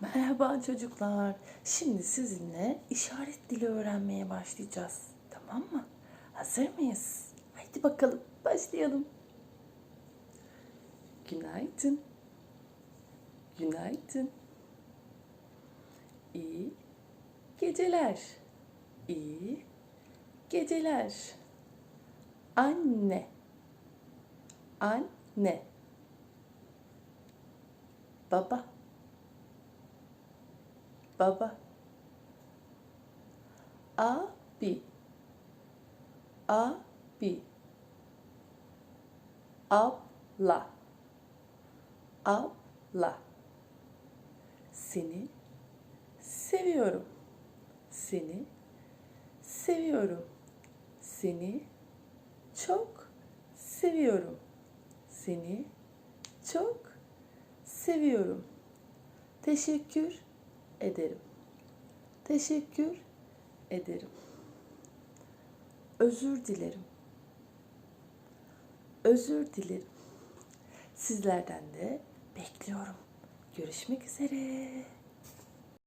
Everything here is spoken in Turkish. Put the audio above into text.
Merhaba çocuklar. Şimdi sizinle işaret dili öğrenmeye başlayacağız. Tamam mı? Hazır mıyız? Haydi bakalım başlayalım. Günaydın. Günaydın. İyi geceler. İyi geceler. Anne. Anne. Baba. Baba. Abi. Abi. Abla. Abla. Seni seviyorum. Seni seviyorum. Seni çok seviyorum. Seni çok seviyorum. Teşekkür ederim. Teşekkür ederim. Özür dilerim. Özür dilerim. Sizlerden de bekliyorum. Görüşmek üzere.